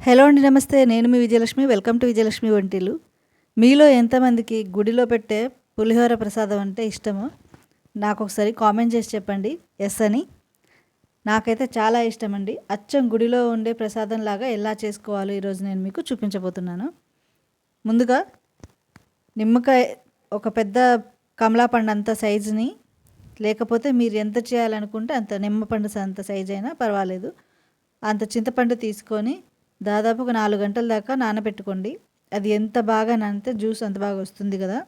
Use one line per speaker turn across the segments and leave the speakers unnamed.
Hello అండి నమస్తే. నేను మీ విజయలక్ష్మి. వెల్కమ్ టు విజయలక్ష్మి వంటిలు మీలో ఎంతమందికి గుడిలో పెట్టే పులిహోర ప్రసాదం అంటే ఇష్టమో నాకు ఒకసారి కామెంట్ చేసి చెప్పండి. ఎస్ అని. నాకైతే చాలా ఇష్టం అండి అచ్చం గుడిలో ఉండే ప్రసాదం లాగా ఎలా చేసుకోవాలో ఈరోజు నేను మీకు చూపించబోతున్నాను. ముందుగా నిమ్మకాయ ఒక పెద్ద కమలాపండు అంత సైజుని లేకపోతే మీరు ఎంత చేయాలనుకుంటే అంత నిమ్మపండు అంత సైజు అయినా పర్వాలేదు. అంత చింతపండు తీసుకొని దాదాపు ఒక నాలుగు గంటల దాకా నానబెట్టుకోండి. అది ఎంత బాగా నానితే జ్యూస్ అంత బాగా వస్తుంది కదా.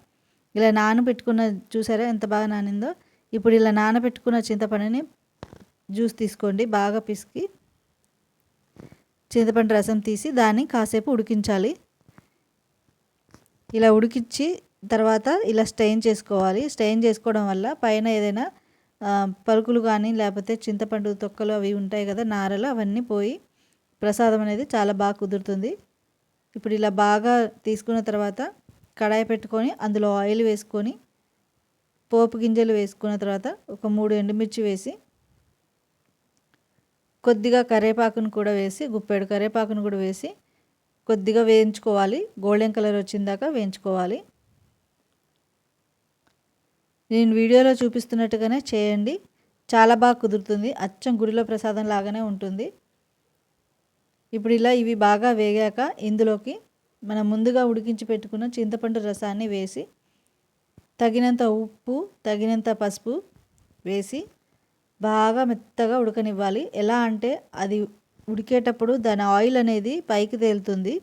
ఇలా నానబెట్టుకున్న చూసారా ఎంత బాగా నానిందో? ఇప్పుడు ఇలా నానబెట్టుకున్న చింతపండుని జ్యూస్ తీసుకోండి. బాగా పిసికి చింతపండు రసం తీసి దాన్ని కాసేపు ఉడికించాలి. ఇలా ఉడికించి తర్వాత ఇలా స్టెయిన్ చేసుకోవాలి. స్టెయిన్ చేసుకోవడం వల్ల పైన ఏదైనా పలుకులు కానీ లేకపోతే చింతపండు తొక్కలు అవి ఉంటాయి కదా నారలు అవన్నీ పోయి ప్రసాదం అనేది చాలా బాగా కుదురుతుంది. ఇప్పుడు ఇలా బాగా తీసుకున్న తర్వాత కడాయి పెట్టుకొని అందులో ఆయిల్ వేసుకొని పోపు గింజలు వేసుకున్న తర్వాత ఒక మూడు ఎండుమిర్చి వేసి కొద్దిగా కరేపాకును కూడా వేసి గుప్పెడు కరేపాకును కూడా వేసి కొద్దిగా వేయించుకోవాలి. గోల్డెన్ కలర్ వచ్చిందాక వేయించుకోవాలి. నేను వీడియోలో చూపిస్తున్నట్టుగానే చేయండి. చాలా బాగా కుదురుతుంది. అచ్చం గుడిలో ప్రసాదం లాగానే ఉంటుంది. ఇప్పుడు ఇలా ఇవి బాగా వేగాక ఇందులోకి మనం ముందుగా ఉడికించి పెట్టుకున్న చింతపండు రసాన్ని వేసి తగినంత ఉప్పు తగినంత పసుపు వేసి బాగా మెత్తగా ఉడకనివ్వాలి. ఎలా అంటే అది ఉడికేటప్పుడు దాని ఆయిల్ అనేది పైకి తేలుతుంది.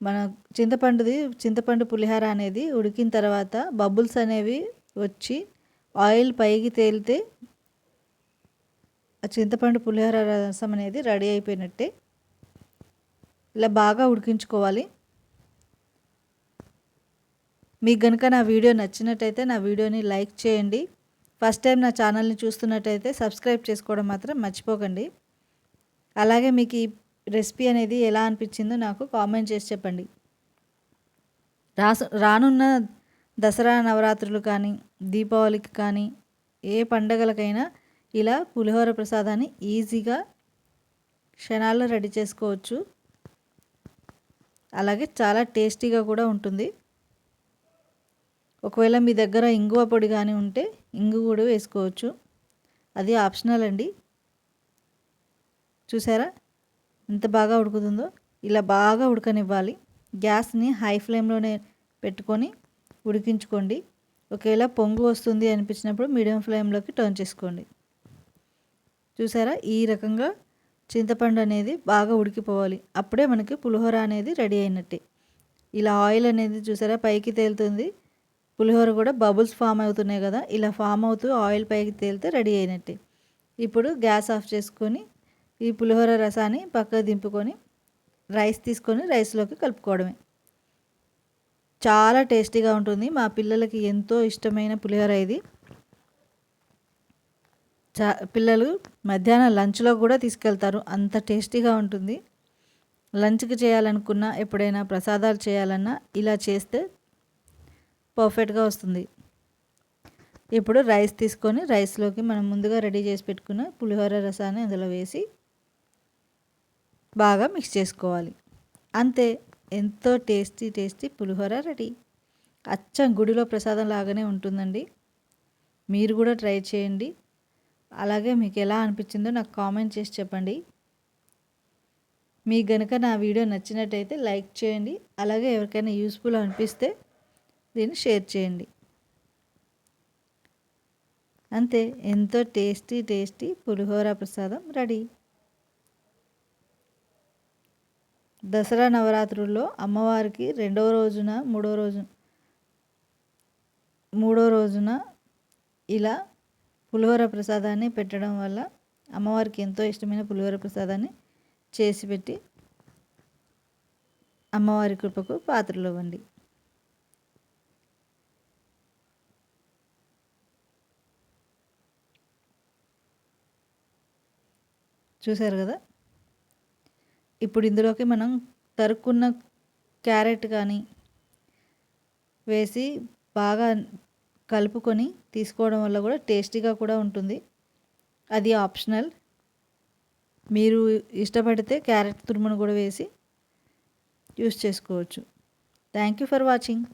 మన చింతపండుది చింతపండు పులిహార అనేది ఉడికిన తర్వాత బబుల్స్ అనేవి వచ్చి ఆయిల్ పైకి తేలితే ఆ చింతపండు పులిహోర రసం అనేది రెడీ అయిపోయినట్టే. ఇలా బాగా ఉడికించుకోవాలి. మీకు కనుక నా వీడియో నచ్చినట్టయితే నా వీడియోని లైక్ చేయండి. ఫస్ట్ టైం నా ఛానల్ని చూస్తున్నట్టయితే సబ్స్క్రైబ్ చేసుకోవడం మాత్రం మర్చిపోకండి. అలాగే మీకు ఈ రెసిపీ అనేది ఎలా అనిపించిందో నాకు కామెంట్ చేసి చెప్పండి. రాసు రానున్న దసరా నవరాత్రులు కానీ దీపావళికి కానీ ఏ పండగలకైనా ఇలా పులిహోర ప్రసాదాన్ని ఈజీగా క్షణాల్లో రెడీ చేసుకోవచ్చు. అలాగే చాలా టేస్టీగా కూడా ఉంటుంది. ఒకవేళ మీ దగ్గర ఇంగువ పొడి కానీ ఉంటే ఇంగు కూడా వేసుకోవచ్చు. అది ఆప్షనల్ అండి. చూసారా? ఎంత బాగా ఉడుకుతుందో? ఇలా బాగా ఉడకనివ్వాలి. గ్యాస్ని హై ఫ్లేమ్లోనే పెట్టుకొని ఉడికించుకోండి. ఒకవేళ పొంగు వస్తుంది అనిపించినప్పుడు మీడియం ఫ్లేమ్లోకి టర్న్ చేసుకోండి. చూసారా? ఈ రకంగా చింతపండు అనేది బాగా ఉడికిపోవాలి. అప్పుడే మనకి పులిహోర అనేది రెడీ అయినట్టే. ఇలా ఆయిల్ అనేది చూసారా? పైకి తేలుతుంది. పులిహోర కూడా బబుల్స్ ఫామ్ అవుతున్నాయి కదా? ఇలా ఫామ్ అవుతూ ఆయిల్ పైకి తేలితే రెడీ అయినట్టే. ఇప్పుడు గ్యాస్ ఆఫ్ చేసుకొని ఈ పులిహోర రసాన్ని పక్కకు దింపుకొని రైస్ తీసుకొని రైస్లోకి కలుపుకోవడమే. చాలా టేస్టీగా ఉంటుంది. మా పిల్లలకి ఎంతో ఇష్టమైన పులిహోర ఇది. చా పిల్లలు మధ్యాహ్నం లంచ్లో కూడా తీసుకెళ్తారు. అంత టేస్టీగా ఉంటుంది. లంచ్కి చేయాలనుకున్నా ఎప్పుడైనా ప్రసాదాలు చేయాలన్నా ఇలా చేస్తే పర్ఫెక్ట్గా వస్తుంది. ఇప్పుడు రైస్ తీసుకొని రైస్లోకి మనం ముందుగా రెడీ చేసి పెట్టుకున్న పులిహోర రసాన్ని అందులో వేసి బాగా మిక్స్ చేసుకోవాలి. అంతే ఎంతో టేస్టీ టేస్టీ పులిహోర రెడీ. అచ్చం గుడిలో ప్రసాదం లాగానే ఉంటుందండి. మీరు కూడా ట్రై చేయండి. అలాగే మీకు ఎలా అనిపించిందో నాకు కామెంట్ చేసి చెప్పండి. మీకు కనుక నా వీడియో నచ్చినట్టయితే లైక్ చేయండి. అలాగే ఎవరికైనా యూస్ఫుల్ అనిపిస్తే దీన్ని షేర్ చేయండి. అంతే ఎంతో టేస్టీ టేస్టీ పులిహోర ప్రసాదం రెడీ. దసరా నవరాత్రుల్లో అమ్మవారికి రెండవ రోజున మూడో రోజు మూడో రోజున ఇలా పులిహోర ప్రసాదాన్ని పెట్టడం వల్ల అమ్మవారికి ఎంతో ఇష్టమైన పులిహోర ప్రసాదాన్ని చేసి పెట్టి అమ్మవారి కృపకు పాత్రలు ఇవ్వండి చూశారు కదా? ఇప్పుడు ఇందులోకి మనం తరుక్కున్న క్యారెట్ కానీ వేసి బాగా కలుపుకొని తీసుకోవడం వల్ల కూడా టేస్టీగా కూడా ఉంటుంది. అది ఆప్షనల్. మీరు ఇష్టపడితే క్యారెట్ తురుమును కూడా వేసి యూస్ చేసుకోవచ్చు. Thank you for watching.